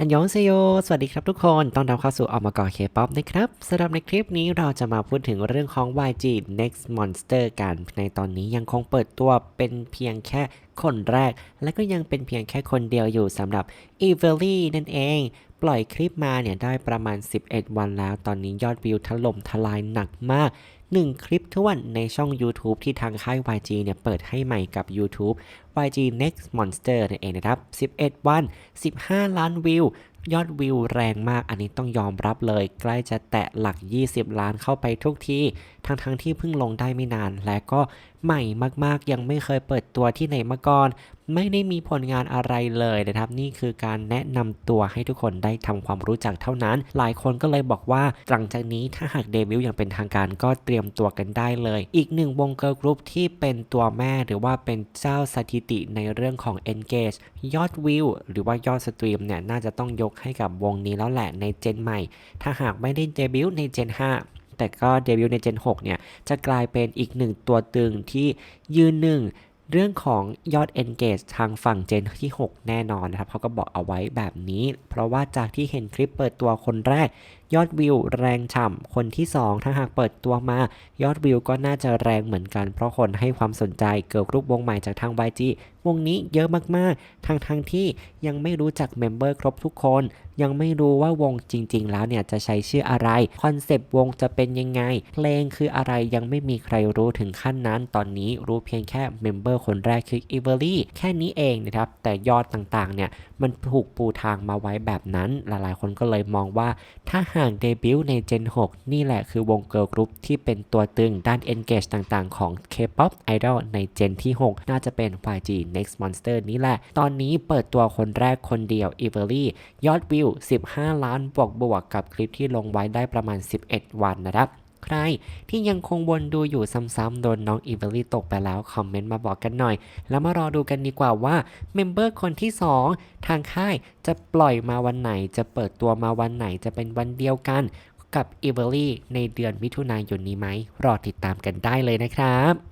อันยองเซโย สวัสดีครับทุกคน ต้อนรับเข้าสู่ออกมาก่อเคป๊อปนะครับสำหรับในคลิปนี้เราจะมาพูดถึงเรื่องของ YG Next Monster กัน ในตอนนี้ยังคงเปิดตัวเป็นเพียงแค่ คนแรก และก็ยังเป็นเพียงแค่คนเดียวอยู่สำหรับ e v e l y นั่นเอง ปล่อยคลิปมาเนี่ยได้ประมาณ 11 วันแล้ว ตอนนี้ยอดวิวถล่มทลายหนักมาก1 คลิปทวนในช่อง YouTube ที่ทางค่าย YG เนี่ยเปิดให้ใหม่กับ YouTube YG Next Monster นั่นเองนะครับ 11 วัน 15 ล้านวิว ยอดวิวแรงมาก อันนี้ต้องยอมรับเลย ใกล้จะแตะหลัก 20 ล้านเข้าไปทุกที ทั้งทั้งๆที่เพิ่งลงได้ไม่นาน และก็ใหม่มากๆ ยังไม่เคยเปิดตัวที่ไหนมาก่อน ไม่ได้มีผลงานอะไรเลยนะครับ นี่คือการแนะนำตัวให้ทุกคนได้ทำความรู้จักเท่านั้น หลายคนก็เลยบอกว่าหลังจากนี้ถ้าหากเดบิวต์อย่างเป็นทางการก็เตรียมตัวกันได้เลย อีกหนึ่งวงเกิร์ลกรุ๊ปที่เป็นตัวแม่หรือว่าเป็นเจ้าสถิติในเรื่องของ engage ยอดวิวหรือว่ายอดสตรีมเนี่ยน่าจะต้องยกให้กับวงนี้แล้วแหละในเจนใหม่ ถ้าหากไม่ได้เดบิวต์ในเจน5 แต่ก็เดบิวต์ใน Gen 6 เนี่ย จะกลายเป็นอีกหนึ่งตัวตึงที่ยืนหนึ่งเรื่องของยอด engage ทางฝั่ง Gen ที่ 6 แน่นอนนะครับเขาก็บอกเอาไว้แบบนี้ เพราะว่าจากที่เห็นคลิปเปิดตัวคนแรก ยอดวิวแรงฉ่ำคนที่ 2 ถ้าหากเปิดตัวมา ยอดวิวก็น่าจะแรงเหมือนกัน เพราะคนให้ความสนใจเกี่ยวกับรูปวงใหม่จากทาง YG วงนี้เยอะมากๆทางทางที่ยังไม่รู้จักเมมเบอร์ครบทุกคน ยังไม่รู้ว่าวงจริง ๆ แล้วเนี่ยจะใช้ชื่ออะไรคอนเซปต์วงจะเป็นยังไง เพลงคืออะไรยังไม่มีใครรู้ถึงขั้นนั้น ตอนนี้รู้เพียงแค่เมมเบอร์คนแรกคือ e v e r y แค่นี้เองนะครับแต่ยอดต่างๆเนี่ยมันถูกปูทางมาไว้แบบนั้น หลายๆ คนก็เลยมองว่าถ้าหากเดบิวต์ใน Gen 6 นี่แหละคือวงเกิร์ลกรุ๊ปที่เป็นตัวตึงด้าน Engage ต่างๆ ของ K-POP Idol ใน Gen ที่ 6 น่าจะเป็น YG Next Monster นี่แหละ ตอนนี้เปิดตัวคนแรกคนเดียว e v e r y ยอดวิว 15 ล้านบวกบวกๆกับคลิปที่ลงไว้ได้ประมาณ 11 วันนะครับ ใครที่ยังคงวนดูอยู่ซ้ำๆโดนน้องอีเวลลี่ตกไปแล้ว คอมเมนต์มาบอกกันหน่อย แล้วมารอดูกันดีกว่าว่าเมมเบอร์คนที่ 2 ทางค่ายจะปล่อยมาวันไหน จะเปิดตัวมาวันไหนจะเป็นวันเดียวกันกับอีเวลลี่ในเดือนมิถุนายนนี้ไหมรอติดตามกันได้เลยนะครับ